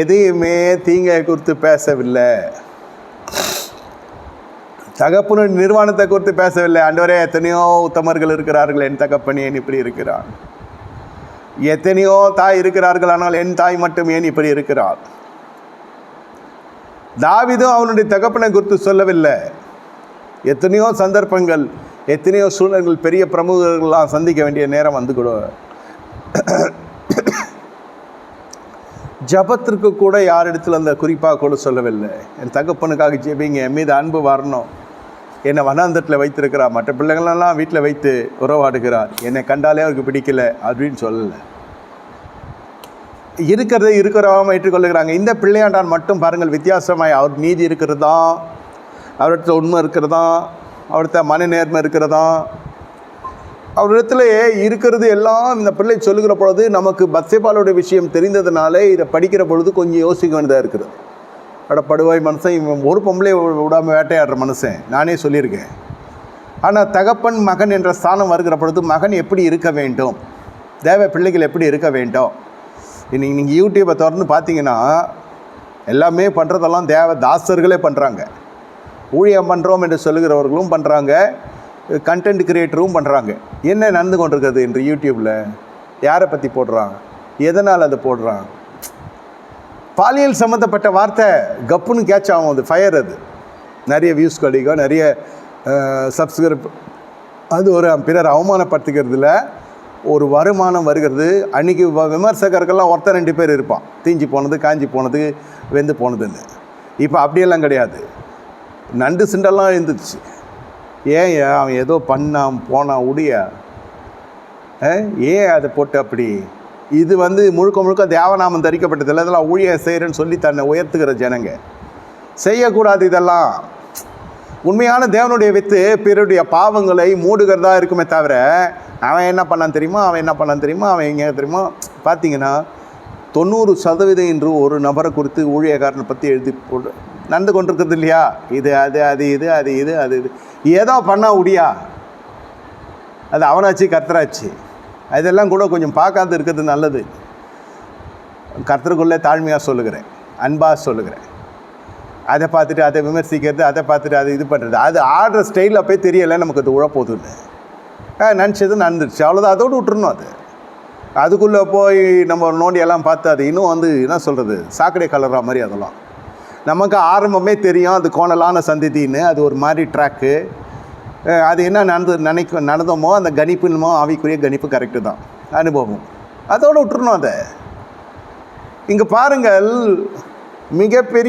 எதையுமே தீங்கை குறித்து பேசவில்லை. தகப்பனுடைய நிர்வாணத்தை குறித்து பேசவில்லை. ஆண்டவரே எத்தனையோ உத்தமர்கள் இருக்கிறார்கள். என் தகப்பன் ஏன் இப்படி இருக்கிறான்? எத்தனையோ தாய் இருக்கிறார்கள். ஆனால் என் தாய் மட்டும் ஏன் இப்படி இருக்கிறார் தாவிதும் அவனுடைய தகப்பனை குறித்து சொல்லவில்லை. எத்தனையோ சந்தர்ப்பங்கள் எத்தனையோ சூழல்கள் பெரிய பிரமுகர்கள்லாம் சந்திக்க வேண்டிய நேரம் வந்து கூட. ஜபத்திற்கு கூட யாரிடத்தில் அந்த குறிப்பாக கூட சொல்லவில்லை. என் தகப்பனுக்காக ஜெபிங்க என் மீது அன்பு வரணும். என்னை வனாந்தத்தில் வைத்திருக்கிறார். மற்ற பிள்ளைங்களெல்லாம் வீட்டில் வைத்து உறவாடுகிறார். என்னை கண்டாலே அவருக்கு பிடிக்கல அப்படின்னு சொல்லலை. இருக்கிறத இருக்கிறவங்க ஏற்றுக்கொள்ளுகிறாங்க. இந்த பிள்ளையாண்டான் மட்டும் பாருங்கள் வித்தியாசமாய் அவர் நீதி இருக்கிறதா? அவர்கிட்ட உண்மை இருக்கிறதா? அவர்கிட்ட மன நேர்மை இருக்கிறதா? அவரிடத்துல இருக்கிறது எல்லாம் இந்த பிள்ளை சொல்லுகிற பொழுது நமக்கு பத்சேபாலோட விஷயம் தெரிந்ததுனாலே இதை படிக்கிற பொழுது கொஞ்சம் யோசிக்க வேண்டியதாக இருக்குது. அட படுவாய் மனுஷன் இவன் ஒரு பொம்பளை விடாமல் வேட்டையாடுற மனுஷன். நானே சொல்லியிருக்கேன். ஆனால் தகப்பன் மகன் என்ற ஸ்தானம் வருகிற பொழுது மகன் எப்படி இருக்க வேண்டும்? தேவ பிள்ளைகள் எப்படி இருக்க வேண்டும்? இன்றைக்கி நீங்கள் யூடியூப்பை திறந்து பார்த்தீங்கன்னா எல்லாமே பண்ணுறதெல்லாம் தேவ தாசர்களே பண்ணுறாங்க ஊழியம் பண்ணுறோம் என்று சொல்லுகிறவர்களும் பண்ணுறாங்க கண்டென்ட் கிரியேட்டரும் பண்ணுறாங்க என்ன நடந்து கொண்டிருக்கிறது என்று யூடியூப்பில் யாரை பற்றி போடுறான்? எதனால் அதை போடுறான்? பாலியல் சம்மந்தப்பட்ட வார்த்தை கப்புன்னு கேட்ச் ஆகும் அது ஃபயர் அது. நிறைய வியூஸ் கிடைக்கும். நிறைய சப்ஸ்கிரைப் அது ஒரு பிறர் அவமானப்படுத்திக்கிறதுல ஒரு வருமானம் வருகிறது. அன்றைக்கி விமர்சகர்கள்லாம் ஒருத்தர் ரெண்டு பேர் இருப்பான். தீஞ்சு போனது காஞ்சி போனது வெந்து போனதுன்னு. இப்போ அப்படியெல்லாம் கிடையாது. நண்டு சிண்டெல்லாம் இருந்துச்சு. ஏன் அவன் ஏதோ பண்ணான் போனான் உடைய? ஏன் அதை போட்டு அப்படி? இது வந்து முழுக்க முழுக்க தேவநாமம் தரிக்கப்பட்டதில்லை. இதெல்லாம் ஊழியம் செய்கிறேன்னு சொல்லி தன்னை உயர்த்துகிற ஜனங்க. செய்யக்கூடாது இதெல்லாம். உண்மையான தேவனுடைய வித்து பிறருடைய பாவங்களை மூடுகிறதா இருக்குமே தவிர அவன் என்ன பண்ணான் தெரியுமா? அவன் என்ன பண்ணான் தெரியுமா? அவன் எங்கே தெரியுமா? பார்த்தீங்கன்னா தொண்ணூறு சதவீதம் என்று ஒரு நபரை குறித்து ஊழியக்காரனை பற்றி எழுதி போட்டு நடந்து கொண்டிருக்குது இல்லையா? இது அது அது இது அது இது அது இது. ஏதோ பண்ணால் உடியா? அது அவனாச்சு கர்த்தராச்சு. அதெல்லாம் கூட கொஞ்சம் பார்க்காத இருக்கிறது நல்லது. கர்த்தருக்குள்ளே தாழ்மையாக சொல்லுகிறேன். அன்பாக சொல்லுகிறேன். அதை பார்த்துட்டு அதை விமர்சிக்கிறது அதை பார்த்துட்டு அதை இது பண்ணுறது அது ஆடுற ஸ்டைலில் போய் தெரியலை நமக்கு அது உழப்போகுதுன்னு ஆ நினச்சது நடந்துருச்சு. அவ்வளோதான் அதோடு விட்டுருணும் அது. அதுக்குள்ளே போய் நம்ம நோண்டியெல்லாம் பார்த்து அது இன்னும் வந்து என்ன சொல்கிறது சாக்கடை கலர்ற மாதிரி அதெல்லாம். நமக்கு ஆரம்பமே தெரியும் அது கோணலான சந்ததின்னு. அது ஒரு மாதிரி ட்ராக்கு அது என்ன நடந்து நினைக்க நடந்தோமோ அந்த கணிப்புமோ ஆவிக்குரிய கணிப்பு கரெக்டு தான். அனுபவம். அதோடு விட்டுருணும் அதை. இங்கே பாருங்கள் மிகப்பெரிய